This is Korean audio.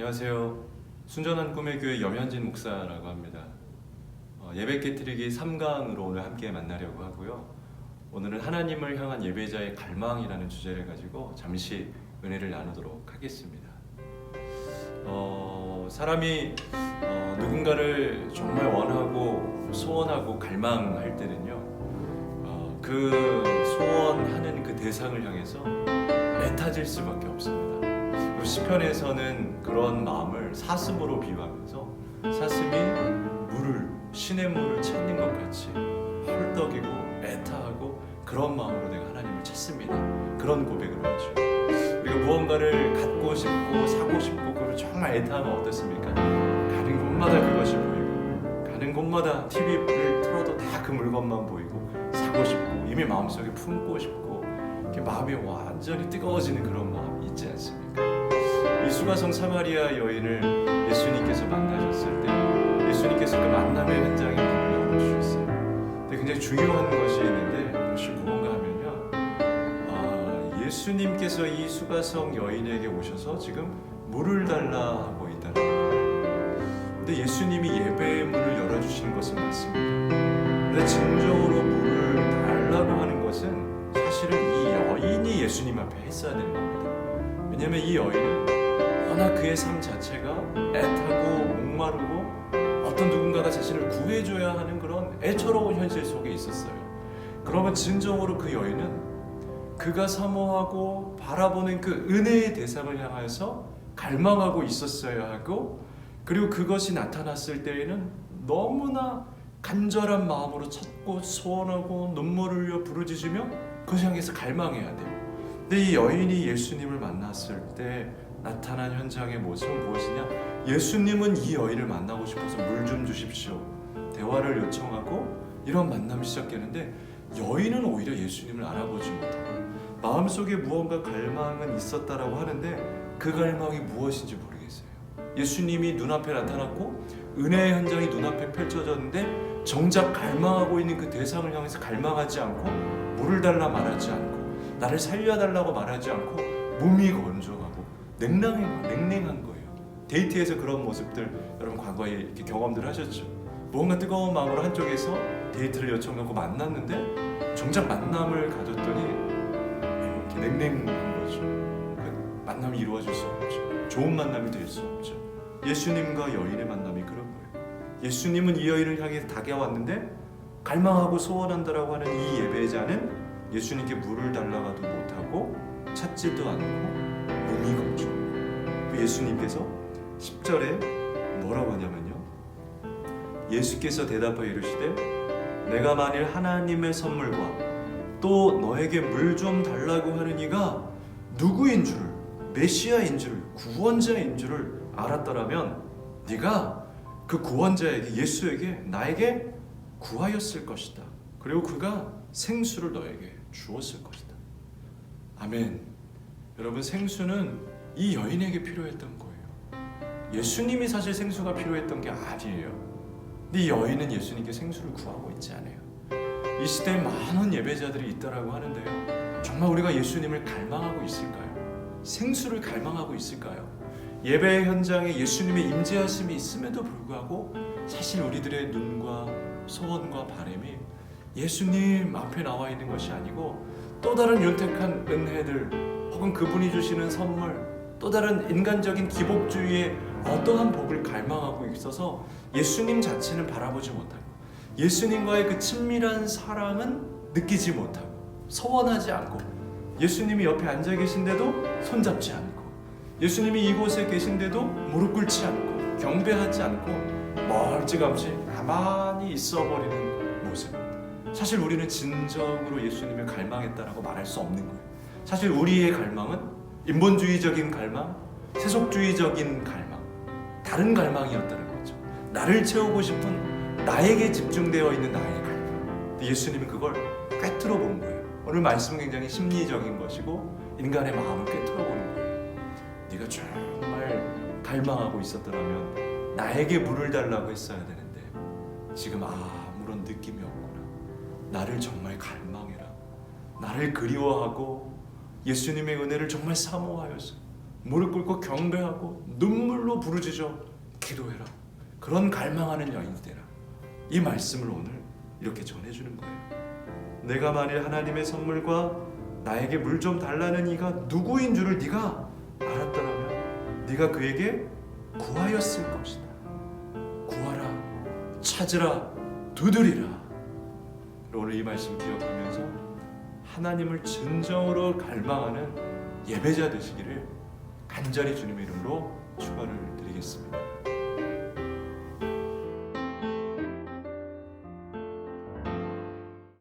안녕하세요. 순전한 꿈의 교회 염현진 목사라고 합니다. 어, 예배 깨트리기 3강으로 오늘 함께 만나려고 하고요. 오늘은 하나님을 향한 예배자의 갈망이라는 주제를 가지고 잠시 은혜를 나누도록 하겠습니다. 어, 사람이 어, 누군가를 정말 원하고 소원하고 갈망할 때는요, 어, 그 소원하는 그 대상을 향해서 애타질 수밖에 없습니다. 시편에서는 그런 마음을 사슴으로 비유하면서 사슴이 물을 신의 물을 찾는 것 같이 헐떡이고 애타하고 그런 마음으로 내가 하나님을 찾습니다. 그런 고백을 하죠. 우리가 무언가를 갖고 싶고 사고 싶고 그걸 정말 애타하면 어떻습니까? 가는 곳마다 그것이 보이고 가는 곳마다 TV를 틀어도 다 그 물건만 보이고 사고 싶고 이미 마음속에 품고 싶고 이렇게 마음이 완전히 뜨거워지는 그런 마음이 있지 않습니까? 이 수가성 사마리아 여인을 예수님께서 만나셨을 때 예수님께서 그 만남의 현장에 문을 열어주셨어요. 근데 굉장히 중요한 것이 있는데 그것이 무언가 하면요. 아, 예수님께서 이 수가성 여인에게 오셔서 지금 물을 달라 하고 있다는 거예요. 근데 예수님이 예배의 문을 열어주시는 것은 맞습니다. 근데 진정으로 물을 달라고 하는 것은 사실은 이 여인이 예수님 앞에 했어야 되는 겁니다. 왜냐하면 이 여인은 워낙 그의 삶 자체가 애타고 목마르고 어떤 누군가가 자신을 구해줘야 하는 그런 애처로운 현실 속에 있었어요. 그러면 진정으로 그 여인은 그가 사모하고 바라보는 그 은혜의 대상을 향하여서 갈망하고 있었어야 하고 그리고 그것이 나타났을 때에는 너무나 간절한 마음으로 찾고 소원하고 눈물을 흘려 부르짖으며 그것을 향해서 갈망해야 돼요. 근데 이 여인이 예수님을 만났을 때 나타난 현장의 모습은 무엇이냐? 예수님은 이 여인을 만나고 싶어서 물 좀 주십시오. 대화를 요청하고 이런 만남이 시작되는데 여인은 오히려 예수님을 알아보지 못하고 마음속에 무언가 갈망은 있었다라고 하는데 그 갈망이 무엇인지 모르겠어요. 예수님이 눈앞에 나타났고 은혜의 현장이 눈앞에 펼쳐졌는데 정작 갈망하고 있는 그 대상을 향해서 갈망하지 않고 물을 달라 말하지 않고 나를 살려달라고 말하지 않고 몸이 건조하고 냉랭한, 냉랭한 거예요. 데이트에서 그런 모습들 여러분 과거에 이렇게 경험들 하셨죠? 무언가 뜨거운 마음으로 한쪽에서 데이트를 요청하고 만났는데 정작 만남을 가졌더니 이렇게 냉랭한 거죠. 그 만남이 이루어질 수 없죠. 좋은 만남이 될 수 없죠. 예수님과 여인의 만남이 그런 거예요. 예수님은 이 여인을 향해 다가왔는데 갈망하고 소원한다라고 하는 이 예배자는 예수님께 물을 달라가도 못하고 찾지도 않고 몸 이 건조. 그 예수님께서 10절에 뭐라고 하냐면요. 예수께서 대답하여 이르시되 내가 만일 하나님의 선물과 또 너에게 물 좀 달라고 하는 이가 누구인 줄 메시아인 줄 구원자인 줄을 알았더라면 네가 그 구원자에게 예수에게 나에게 구하였을 것이다. 그리고 그가 생수를 너에게 주었을 것이다. 아멘. 여러분 생수는 이 여인에게 필요했던 거예요. 예수님이 사실 생수가 필요했던 게 아니에요. 근데 이 여인은 예수님께 생수를 구하고 있지 않아요. 이 시대에 많은 예배자들이 있다라고 하는데요. 정말 우리가 예수님을 갈망하고 있을까요? 생수를 갈망하고 있을까요? 예배 현장에 예수님의 임재하심이 있음에도 불구하고 사실 우리들의 눈과 소원과 바람이 예수님 앞에 나와 있는 것이 아니고 또 다른 윤택한 은혜들 혹은 그분이 주시는 선물 또 다른 인간적인 기복주의의 어떠한 복을 갈망하고 있어서 예수님 자체는 바라보지 못하고 예수님과의 그 친밀한 사랑은 느끼지 못하고 소원하지 않고 예수님이 옆에 앉아 계신데도 손잡지 않고 예수님이 이곳에 계신데도 무릎 꿇지 않고 경배하지 않고 멀찌감치 가만히 있어버리는 모습 사실 우리는 진정으로 예수님을 갈망했다라고 말할 수 없는 거예요. 사실 우리의 갈망은 인본주의적인 갈망 세속주의적인 갈망 다른 갈망이었다는 거죠. 나를 채우고 싶은 나에게 집중되어 있는 나의 갈망. 예수님은 그걸 꿰뚫어 본 거예요. 오늘 말씀은 굉장히 심리적인 것이고 인간의 마음을 꿰뚫어 보는 거예요. 네가 정말 갈망하고 있었더라면 나에게 물을 달라고 했어야 되는데 지금 아무런 느낌이 없구나 나를 정말 갈망해라 나를 그리워하고 예수님의 은혜를 정말 사모하여서 무릎 꿇고 경배하고 눈물로 부르짖어 기도해라. 그런 갈망하는 여인이 되라. 이 말씀을 오늘 이렇게 전해주는 거예요. 내가 만일 하나님의 선물과 나에게 물 좀 달라는 이가 누구인 줄을 네가 알았더라면 네가 그에게 구하였을 것이다. 구하라, 찾으라, 두드리라. 오늘 이 말씀 기억하면서 하나님을 진정으로 갈망하는 예배자 되시기를 간절히 주님의 이름으로 축원을 드리겠습니다.